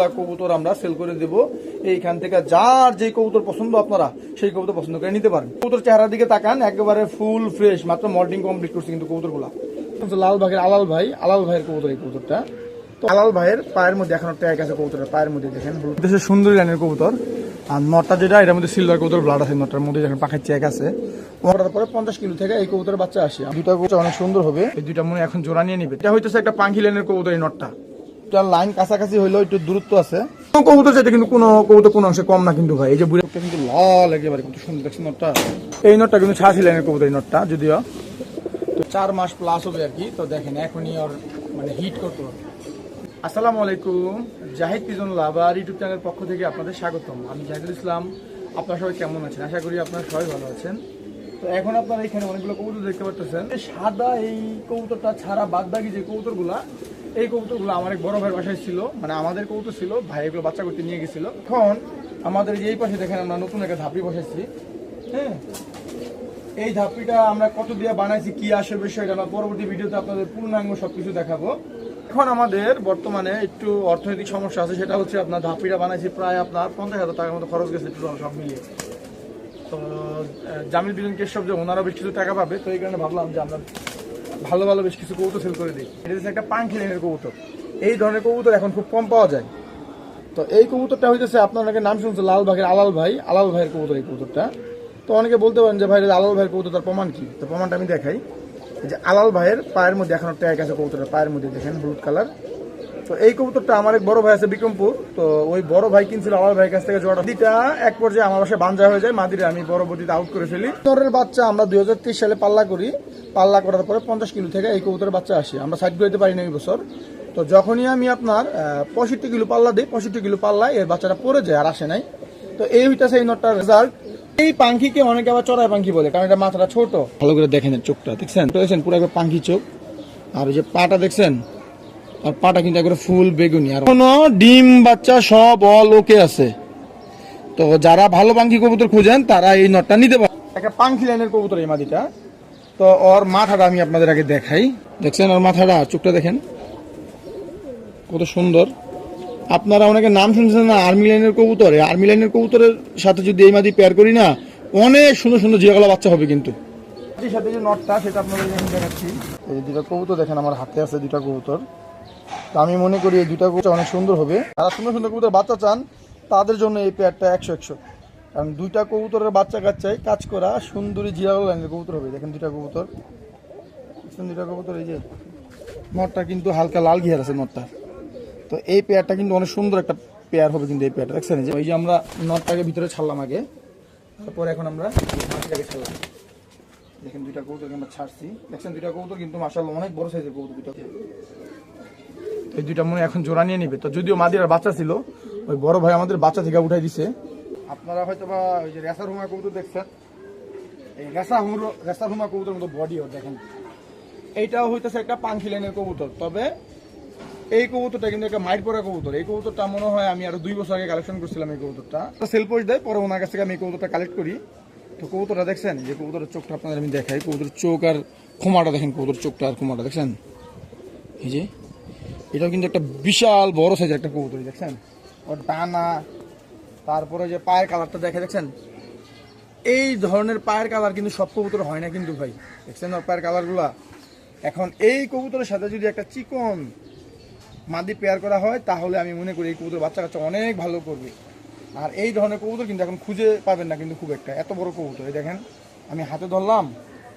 সবগুলা কবুতর আমরা সেল করে দেব। এইখান থেকে যার যে কবুতর পছন্দ আপনারা সেই কবুতর পছন্দ করে নিতে পারেন। কবুতর চেহারার দিকে তাকান একেবারে ফুল ফ্রেশ মাত্র মল্টিং কমপ্লিট করছে কিন্তু কবুতরগুলা। লাল ভাগের আলাল ভাই আলাল ভাইয়ের কবুতর এই কবুতরটা। তো আলাল ভাইয়ের পায়ের মধ্যে এখনও ট্যাগ আছে কবুতরের পায়ের মধ্যে দেখেন। দেশের সুন্দরী লাইনের কবুতর। আর নটটা যেটা এটার মধ্যে সিলভার কবুতর ব্লাড আছে নটটার মধ্যে দেখেন পাখার চেক আছে। ওটার পরে পঞ্চাশ কিলো থেকে এই কবুতরের বাচ্চা আসে। দুইটা কবুতর অনেক সুন্দর হবে। এই দুইটা মনে এখন জোড়া নিয়ে নিবে। এটা হইতেছে একটা পাঙ্কি লাইনের কবুতর এই নটটা। এটার লাইন কাছাকাছি হইলেও একটু দূরত্ব আছে। কবুতর যেটা কিন্তু কোনো কবুতর কোনো অংশে কম না কিন্তু ভাই। এই যে বুড়ি কিন্তু লাল একেবারে কিন্তু সুন্দর দেখছেন নটটা। এই নটটা কিন্তু ছাসি লাইনের কবুতর এই নটটা যদিও। তো চার মাস প্লাস হবে আর কি তো দেখেন এখনই ওর মানে হিট করতে হবে। আসসালামু আলাইকুম জাহিদ পিজন লাভার ইউটিউব চ্যানেলের পক্ষ থেকে আপনাদের স্বাগতম। আমি জাহিদুল ইসলাম আপনারা সবাই কেমন আছেন? আশা করি আপনারা সবাই ভালো আছেন। তো এখন আপনারা এখানে অনেকগুলো কবুতর দেখতে পাচ্ছেন সাদা এই কবুতরটা ছাড়া বাদ বাকি যে কবুতরগুলা এই কবুতরগুলো আমার এক বড় ভাইয়ের বাসায় ছিল। মানে আমাদের কবুতর ছিল, ভাই এগুলো বাচ্চা করতে নিয়ে গেছিল। এখন আমাদের এই পাশে দেখেন আমরা নতুন একটা ধাপড়ি বসাইছি। হ্যাঁ? এই ধাপড়িটা আমরা কত দিয়ে বানাইছি, কি আসে বিষয়টা আমরা পরবর্তী ভিডিওতে আপনাদের পূর্ণাঙ্গ সবকিছু দেখাবো। এখন আমাদের বর্তমানে একটু অর্থনৈতিক সমস্যা আছে, সেটা হচ্ছে আপনার ধাপড়িটা বানাইছি প্রায় আপনার পঞ্চাশ হাজার টাকার মতো খরচ গেছে টোটাল সব মিলিয়ে। তো জামিল বিজন কেশব যে ওনারা বেশ কিছু টাকা পাবে, তো এই কারণে ভাবলাম যে আমরা ভালো ভালো বেশ কিছু কবুতর সেল করে দিই এটা একটা পাঙ্খি লাইনের কবুতর। এই ধরনের কবুতর এখন খুব কম পাওয়া যায়। তো এই কবুতরটা হইতেছে, আপনার নাম শুনছে লাল ভাগের আলাল ভাই। আলাল ভাইয়ের কবুতর এই কবুতরটা। তো অনেকে বলতে পারেন যে, ভাই আলাল ভাইয়ের কবুতর, তার প্রমাণ কি? তো প্রমাণটা আমি দেখাই। যে আলাল ভাইয়ের পায়ের মধ্যে এখনও ট্যাগ আছে কবুতরের পায়ের মধ্যে দেখেন, হলুদ কালার। তো এই কবুতরটা আমার এক বড় ভাই আছে বিক্রমপুর। তো ওই বড় ভাই কিনছিল আলাল ভাইয়ের কাছ থেকে জোড়া দিটা এক পর্যায়ে আমার বাসায় বাঞ্জা হয়ে যায়, মাদিরে আমি পরবর্তীতে আউট করে ফেলি। কবুতরের বাচ্চা আমরা দুই সালে পাল্লা করি। পাল্লা করার পরে পঞ্চাশ কিলো থেকে এই কবুতরের বাচ্চা আসে। আমরা সাইড করতে পারি না এই বছর। তো যখনই আমি আপনার পঁয়ষট্টি কিলো পাল্লা দিই, পঁয়ষট্টি কিলো পাল্লা এর বাচ্চাটা পড়ে যায় আর আসে নাই। তো এই হইতাছে এই নটটার রেজাল্ট এই পাঙ্খিকে অনেকে আবার চড়াই পাঙ্খি বলে, কারণ এটা মাথাটা ছোট। ভালো করে দেখেন চোখটা, দেখছেন? দেখছেন, পুরো একবার পাঙ্খি চোখ। আর যে পাটা দেখছেন? আর পাটা কিন্তু একবার ফুল বেগুনি। আর কোনো ডিম বাচ্চা সব অল ওকে আছে। তো যারা ভালো পাঙ্খি কবুতর খুঁজেন, তারা এই নটটা নিতে পারে একটা পাঙ্খি লাইনের কবুতর এই মাদিটা। তো ওর মাথাটা আমি আপনাদের আগে দেখাই। দেখছেন ওর মাথাটা? চোখটা দেখেন। কত সুন্দর। আপনারা অনেকে নাম শুনছেন না আর্মি লাইনের কবুতর। আর্মি লাইনের কবুতরের সাথে যদি এই মাদি পেয়ার করি না, অনেক সুন্দর সুন্দর জিয়াগলা বাচ্চা হবে কিন্তু। সাথে যে নটটা সেটা আপনাদের দেখাচ্ছি। এই যে দুটা দেখেন, আমার হাতে আছে দুটা কবুতর। তো আমি মনে করি এই দুটা কবুতর অনেক সুন্দর হবে। যারা সুন্দর সুন্দর কবুতর বাচ্চা চান, তাদের জন্য এই পেয়ারটা একশো একশো। কারণ দুইটা কবুতরের বাচ্চা কাচ্চাই কাজ করা সুন্দরী জিরাগল লাইনের কবুতর হবে। দেখেন দুইটা কবুতর। দুইটা কবুতর, এই যে নটটা কিন্তু হালকা লাল ঘিয়ার আছে নটটা তো এই পেয়ারটা কিন্তু অনেক সুন্দর একটা পেয়ার হবে কিন্তু এই পেয়ারটা। দেখছেন যে, ওই যে আমরা নটটাকে ভিতরে ছাড়লাম আগে, তারপর এখন আমরা মাটিটাকে ছাড়লাম। দেখেন দুইটা কবুতর আমরা ছাড়ছি। দেখছেন দুইটা কবুতর কিন্তু মাসাল্লাহ অনেক বড় সাইজের কবুতর দুটো এই দুইটা মনে এখন জোড়া নিয়ে নিবে। তো যদিও মাদিরার বাচ্চা ছিল, ওই বড় ভাই আমাদের বাচ্চা থেকে উঠাই দিছে। আপনারা হয়তো বা ওই যে রেসার হুমা কবুতর দেখছেন। এই রেসা হুমরো রেসার হুমা কবুতর মতো বডি ওর, দেখেন। এইটাও হইতেছে একটা পাঙ্খি লাইনের কবুতর, তবে এই কবুতরটা কিন্তু একটা মাইট পড়া কবুতর। এই কবুতরটা মনে হয় আমি আরও দুই বছর আগে কালেকশন করছিলাম এই কবুতরটা। সেল পোস্ট দেয়, পরে ওনার কাছ থেকে আমি এই কবুতরটা কালেক্ট করি। তো কবুতরটা দেখছেন, যে কবুতরের চোখটা আপনাদের আমি দেখাই। কবুতরের চোখ আর খোমাটা দেখেন, কবুতর চোখটা আর খোমাটা দেখছেন? এই যে, এটাও কিন্তু একটা বিশাল বড় সাইজের একটা কবুতর দেখছেন? ওর ডানা তারপরে যে পায়ের কালারটা দেখে দেখছেন? এই ধরনের পায়ের কালার কিন্তু সব কবুতর হয় না কিন্তু ভাই। দেখছেন পায়ের কালারগুলা? এখন এই কবুতরের সাথে যদি একটা চিকন মাদি পেয়ার করা হয়, তাহলে আমি মনে করি এই কবুতর বাচ্চা কাচ্চা অনেক ভালো করবে। আর এই ধরনের কবুতর কিন্তু এখন খুঁজে পাবেন না কিন্তু খুব একটা। এত বড় কবুতর, এই দেখেন, আমি হাতে ধরলাম,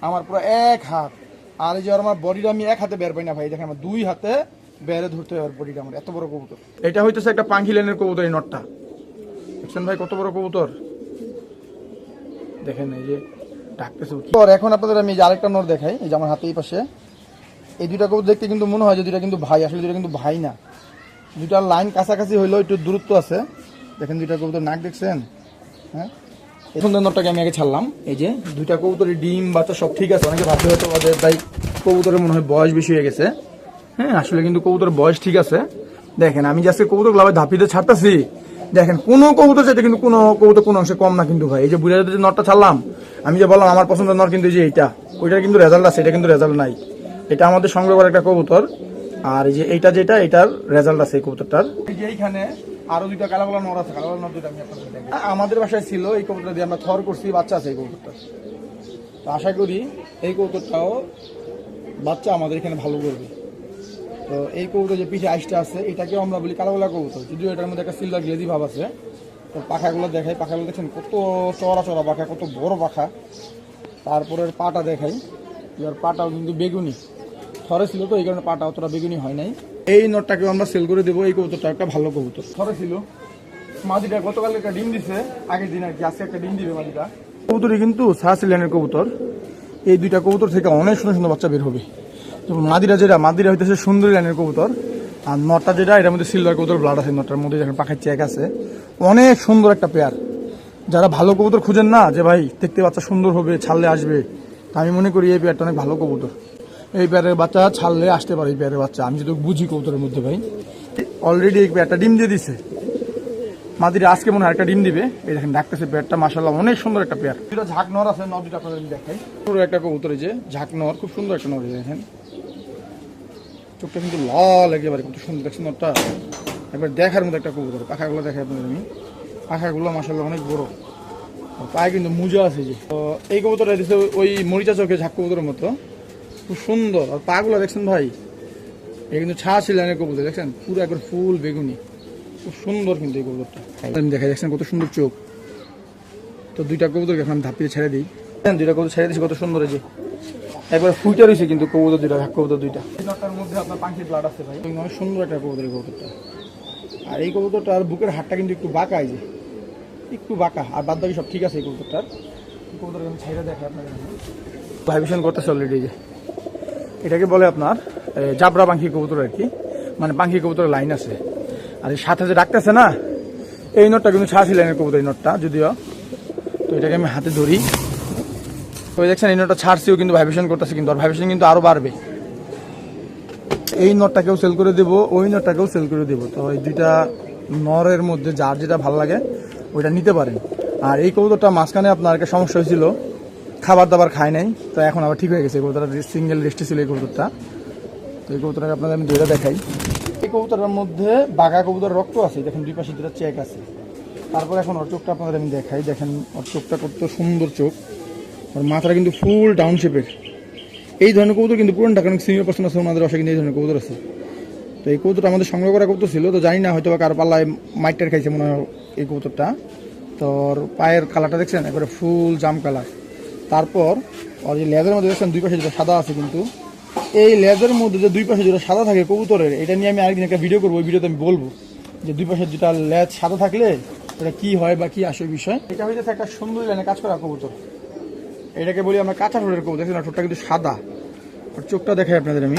আমার পুরো এক হাত। আর এই যে আমার বডিটা আমি এক হাতে বের পাই না ভাই দেখেন আমার দুই হাতে বেড়ে ধরতে হয় বডিটা আমার, এত বড় কবুতর। এটা হইতেছে একটা পাঙ্খি লাইনের কবুতর এই নটটা। দেখছেন ভাই, কত বড় কবুতর? দেখেন এই যে ডাকতেছে এখন আপনাদের আমি যে আরেকটা নোট দেখাই, এই যে আমার হাতে এই পাশে। এই দুইটা কবুতর দেখতে কিন্তু মনে হয় যে দুইটা কিন্তু ভাই, আসলে দুইটা কিন্তু ভাই না। দুইটার লাইন কাছাকাছি হইলেও একটু দূরত্ব আছে। দেখেন দুইটা কবুতর নাক দেখছেন? হ্যাঁ? এই সুন্দর নোটটাকে আমি আগে ছাড়লাম। এই যে দুইটা কবুতরের ডিম, বাচ্চা সব ঠিক আছে। অনেকে ভাবতে হয়তো ওদের তাই কবুতরের মনে হয় বয়স বেশি হয়ে গেছে। হ্যাঁ আসলে কিন্তু কবুতরের বয়স ঠিক আছে। দেখেন, আমি জাস্ট কবুতরগুলো ধাপিতে ছাড়তেছি। দেখেন কোনো কবুতর যেটা কিন্তু কোনো কবুতর কোনো অংশে কম না কিন্তু ভাই। এই যে বুড়া যে নটটা ছাড়লাম আমি যে বললাম আমার পছন্দের নট কিন্তু এই যে এইটা ওইটার কিন্তু রেজাল্ট আছে এটা কিন্তু রেজাল্ট নাই। এটা আমাদের সংগ্রহ করা একটা কবুতর আর এই যে এইটা যেটা এটার রেজাল্ট আছে এই কবুতরটার। এইখানে আরও দুইটা কালা কালা নর আছে কালা কালা নর দুইটা আমি আমাদের বাসায় ছিল এই কবুতরটা দিয়ে আমরা থর করছি বাচ্চা আছে এই কবুতরটা। তো আশা করি এই কবুতরটাও বাচ্চা আমাদের এখানে ভালো করবে। তো এই কবুতর যে পিঠে আইসটা আছে, এটাকেও আমরা বলি কালাগোলা কবুতর। যদিও এটার মধ্যে একটা সিলভার গ্লেজি ভাব আছে, তো পাখাগুলো দেখাই, পাখাগুলো দেখছেন কত চড়া চড়া পাখা, কত বড় পাখা। তারপরের পাটা দেখাই এবার পাটাও কিন্তু বেগুনি। থরে ছিল তো, এই কারণে পাটা অতটা বেগুনি হয় নাই। এই নটটাকেও আমরা সেল করে দেবো, এই কবুতরটা একটা ভালো কবুতর। থরে ছিল। মাদিটা গতকাল একটা ডিম দিছে, আগের দিন আর কি, আজকে একটা ডিম দিবে মাদিটা। কবুতরই কিন্তু সাহসিলেনের কবুতর। এই দুইটা কবুতর থেকে অনেক সুন্দর সুন্দর বাচ্চা বের হবে। মাদিরা যেটা, মাদিরা হইতেছে সুন্দরী লাইনের কবুতর। আর নটটা যেটা, এটার মধ্যে সিলভার কবুতর ব্লাড আছে নটার মধ্যে যেখানে পাখার চেক আছে। অনেক সুন্দর একটা পেয়ার যারা ভালো কবুতর খুঁজেন না, যে ভাই, দেখতে বাচ্চা সুন্দর হবে, ছাড়লে আসবে আমি মনে করি এই পেয়ারটা অনেক ভালো কবুতর। এই পেয়ারের বাচ্চা ছাড়লে আসতে পারে, এই পেয়ারের বাচ্চা। আমি যদি বুঝি কবুতরের মধ্যে, ভাই। অলরেডি এই পেয়ারটা ডিম দিয়ে দিছে। মাদিরা আজকে মনে হয় একটা ডিম দিবে। এই দেখেন, ডাকতেছে পেয়ারটা মাসাল্লাহ অনেক সুন্দর একটা পেয়ার দুটা ঝাঁক নর আছে, নর দুটা আপনাদের দেখাই। পুরো একটা কবুতর এই যে, ঝাঁক নর, খুব সুন্দর একটা যে, দেখেন। চোখটা কিন্তু লাল একেবারে কত সুন্দর দেখছেন নরটা একবার দেখার মতো একটা কবুতর। পাখাগুলো দেখাই আপনাদের আমি। পাখাগুলো মাসাল্লাহ অনেক বড়। পায়ে কিন্তু মুজা আছে যে। তো এই কবুতরটা দিচ্ছে ওই মরিচা চোখে ঝাঁক কবুতরের মতো। খুব সুন্দর। আর পাগুলো দেখছেন ভাই? এই কিন্তু ছা ছিলেন কবুতর, দেখছেন? পুরো একবার ফুল বেগুনি। খুব সুন্দর কিন্তু এই কবুতরটা। আমি দেখা যাচ্ছেন কত সুন্দর চোখ? তো দুইটা কবুতরকে এখন ধাপিয়ে ছেড়ে দিই। দুইটা কবুতর ছেড়ে দিয়েছি, কত সুন্দর হয়েছে একবার ফুইটা রয়েছে কিন্তু কবুতর দুইটা কবুতর দুইটা। নটার মধ্যে আপনার ব্লাড আছে ভাই। অনেক সুন্দর একটা কবুতর এই কবুতরটা। আর এই কবুতরটার বুকের হাটটা কিন্তু একটু বাঁকা এই যে। একটু বাঁকা আর বাদ বাকি সব ঠিক আছে এই কবুতরটার। আমি আপনাদের ভাইবেশন করতেছে অলরেডি যে। এটাকে বলে আপনার জাবরা পাখি কবুতর আর কি। মানে পাখি কবুতরের লাইন আছে। আর এই সাথে যে ডাকতেছে না এই নোটটা কিন্তু ছাড়ছি লাইনের কবুতর এই নোটটা যদিও। তো এটাকে আমি হাতে ধরি। তো দেখছেন, এই নোটটা ছাড়ছিও কিন্তু ভাইব্রেশন করতেছে কিন্তু, আর ভাইব্রেশন কিন্তু আরও বাড়বে। এই নোটটাকেও সেল করে দেবো, ওই নোটটাকেও সেল করে দেবো। তো এই দুইটা নরের মধ্যে যার যেটা ভালো লাগে, ওইটা নিতে পারেন। আর এই কবুতরটা মাঝখানে আপনার একটা সমস্যা হয়েছিল, খাবার দাবার খায় নাই, তো এখন আবার ঠিক হয়ে গেছে। এই কবুতরটা সিঙ্গেল রেস্টে ছিল এই কবুতরটা। তো এই কবুতরটাকে আপনাদের আমি ধরে দেখাই। এই কবুতরের মধ্যে বাঘা কবুতর রক্ত আছে, দেখেন দুই পাশে দুটা চেক আছে। তারপর এখন ওর চোখটা আপনাদের আমি দেখাই। দেখেন ওর চোখটা কত সুন্দর চোখ। ওর মাথাটা কিন্তু ফুল ডাউন শেপের এই ধরনের কবুতর কিন্তু পুরান ঢাকার সিনিয়র পার্সন আছে, ওনাদের বাসায় কিন্তু এই ধরনের কবুতর আছে। তো এই কবুতরটা আমাদের সংগ্রহ করা কবুতর ছিল, তো জানি না হয়তো বা কারও পাল্লায় মাইটার খাইছে মনে হয় এই কবুতরটা। তো ওর পায়ের কালারটা দেখছেন? একবারে ফুল জাম কালার তারপর ওর যে লেজের মধ্যে দেখছেন? দুই পাশে যেটা সাদা আছে কিন্তু। এই লেজের মধ্যে যে দুই পাশে যেটা সাদা থাকে কবুতরের, এটা নিয়ে আমি আরেকদিন একটা ভিডিও করব, ওই ভিডিওতে আমি বলব যে দুই পাশে যেটা লেজ সাদা থাকলে এটা কি হয় বা কি আসে বিষয়। এটা হয়েছে একটা সুন্দর লাইনে কাজ করা কবুতর। এটাকে বলি আমরা কাঁচা ঠোঁটের কবুতর। দেখছেন ঠোঁটটা কিন্তু সাদা। ওর চোখটা দেখাই আপনাদের আমি।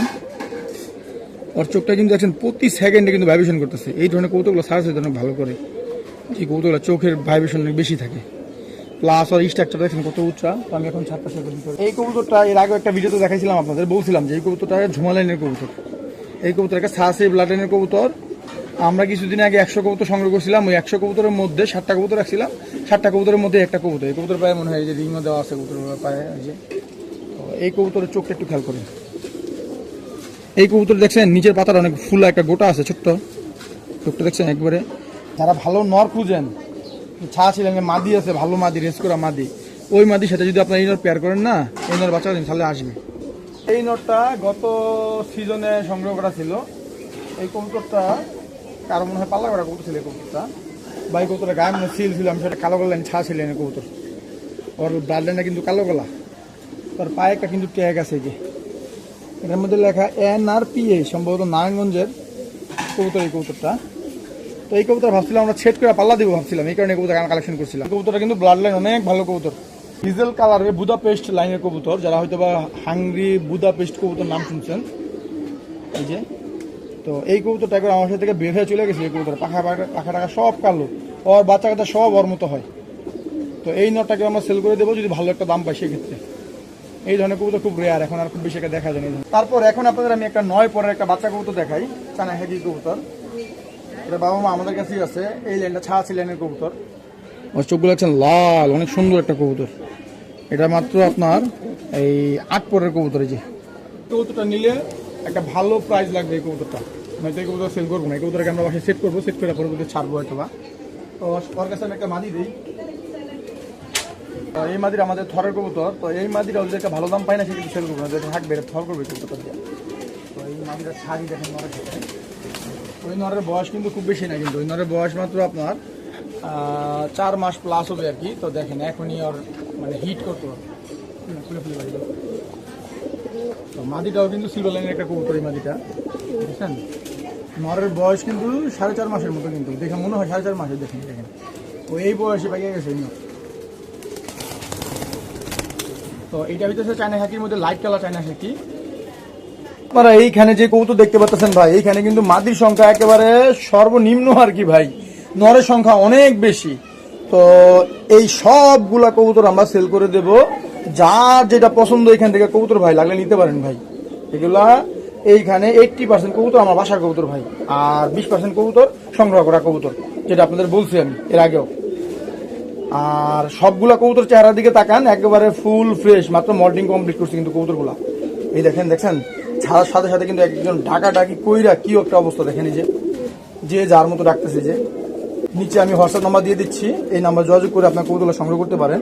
ওর চোখটা কিন্তু দেখছেন প্রতি সেকেন্ডে কিন্তু ভাইব্রেশন করতেছে। এই ধরনের কৌতুকগুলো সার্চ হতে অনেক ভালো করে। এই কৌতুকগুলো চোখের ভাইব্রেশন অনেক বেশি থাকে। প্লাস আর স্ট্রাকচার দেখছেন কত উচ্চা তো আমি এখন ছাড়তে এই কবুতরটা, এর আগে একটা ভিডিওতে দেখাইছিলাম আপনাদের, বলছিলাম যে এই কবুতরটা ঝুমালাইনের কবুতর। এই কবুতর একটা সাহসী ব্লাডেনের কবুতর। আমরা কিছুদিন আগে একশো কবুতর সংগ্রহ করছিলাম। ওই একশো কবুতরের মধ্যে সাতটা কবুতর রাখছিলাম। ষাটটা কবুতরের মধ্যে একটা কবুতর। এই কবুতর পায়ে মনে হয় যে রিংও দেওয়া আছে কবুতর পায়ে যে। তো এই কবুতরের চোখটা একটু খেয়াল করেন। এই কবুতর দেখছেন, নিচের পাতার অনেক ফুলা একটা গোটা আছে, ছোট্ট। চোখটা দেখছেন একবারে। যারা ভালো নর খুঁজেন, ছা ছিলেন মাদি আছে, ভালো মাদি, রেস করা মাদি, ওই মাদির সাথে যদি আপনার এই নর পেয়ার করেন না, এই নর বাচ্চা তাহলে আসবে। এই নটটা গত সিজনে সংগ্রহ করা ছিল। এই কবুতরটা কারও মনে হয় পাল্লা করা কবুতর ছিল, এই কবুতরটা। এই কবুতরের গায়ে মনে সিল ছিল আমি সেটা কালো গলায় ছা এই কবুতর। ওর ব্লাড লাইনটা কিন্তু কালো গলা তার পায়ে একটা কিন্তু ট্যাগ আছে যে এটার মধ্যে লেখা এন আর পি এ সম্ভবত নারায়ণগঞ্জের কবুতর, এই কবুতরটা। তো এই কবুতর ভাবছিলাম আমরা ছেদ করে পাল্লা দিব ভাবছিলাম, এই কারণে কবুতর কালেকশন করছিলাম। কবুতরটা কিন্তু ব্লাড লাইন অনেক ভালো কবুতর। ডিজেল কালারের বুদা পেস্ট লাইনের কবুতর, যারা হয়তো বা হাংরি বুদা পেস্ট কবুতর নাম শুনছেন। এই যে তো এই কবুতরটা একবার আমার সাথে থেকে বের হয়ে চলে গেছে, এই কবুতর। পাখা পাখা টাখা সব কালো। ওর বাচ্চা কাচ্চা সব ওর মতো হয়। তো এই নটটাকে আমরা সেল করে দেবো যদি ভালো একটা দাম পাই সেক্ষেত্রে। এই ধরনের কবুতর খুব রেয়ার এখন আর খুব বেশি একটা দেখা যায় না তারপর এখন আপনাদের আমি একটা নয় পরের একটা বাচ্চা কবুতর দেখাই, চানা হেগি কবুতর। এটা বাবা মা আমাদের কাছেই আছে, এই লাইনটা ছা আছে লাইনের কবুতর। ওর চোখগুলো আছেন লাল, অনেক সুন্দর একটা কবুতর। এটা মাত্র আপনার এই আট পরের কবুতর এই যে। কবুতরটা নিলে একটা ভালো প্রাইস লাগবে এই কবুতরটা। নয়তো এই কবুতর সেল করব না, এই কবুতরকে আমরা বাসায় সেট করব সেট করে পরবর্তী ছাড়বো হয়তো বা তো ওর কাছে আমি একটা মাদি দিই। তো এই মাদির আমাদের থরের কবুতর, তো এই মাদিরা যদি একটা ভালো দাম পায় না, সে কিন্তু সেল করব না। যেটা থাকবে থর করবে কবুতরটা দিয়ে। তো এই মাদিরা ছাড়ি দেখেন নরের ক্ষেত্রে ওই নরের বয়স কিন্তু খুব বেশি না কিন্তু, ওই নরের বয়স মাত্র আপনার চার মাস প্লাস হবে আর কি। তো দেখেন এখনই ওর মানে হিট করতে খুলে খুলে বাড়ি মাদিটাও কিন্তু সিলভার লাইনের একটা কবুতর এই মাদিটা। বুঝছেন? নরের বয়স কিন্তু সাড়ে চার মাসের মতো কিন্তু। দেখে মনে হয় সাড়ে চার মাসের, দেখেন দেখেন। ও এই বয়সে পাইয়ে গেছে তো এইটা হইতেছে চায়না হাকির মধ্যে লাইট কালার চায়না হাকি। আপনারা এইখানে যে কবুতর দেখতে পাচ্ছেন ভাই, এইখানে কিন্তু মাদির সংখ্যা একেবারে সর্বনিম্ন আর কি ভাই। নরের সংখ্যা অনেক বেশি। তো এই সবগুলা কবুতর আমরা সেল করে দেব। যার যেটা পছন্দ এখান থেকে কবুতর ভাই লাগলে নিতে পারেন ভাই। এগুলা এইখানে এইটটি পার্সেন্ট কবুতর, আমার বাসার কবুতর ভাই। আর বিশ পার্সেন্ট কবুতর সংগ্রহ করা কবুতর, যেটা আপনাদের বলছি আমি এর আগেও। আর সবগুলা কবুতর চেহারার দিকে তাকান, একেবারে ফুল ফ্রেশ মাত্র মল্টিং কমপ্লিট করছে কিন্তু কবুতরগুলা। এই দেখেন, দেখছেন? ছাড়ার সাথে সাথে কিন্তু একজন ঢাকা ডাকি কইরা কি একটা অবস্থা দেখেন যে। যে যার মতো ডাকতেছে যে। নিচে আমি হোয়াটসঅ্যাপ নাম্বার দিয়ে দিচ্ছি, এই নাম্বার যোগাযোগ করে আপনার কবুতরগুলো সংগ্রহ করতে পারেন।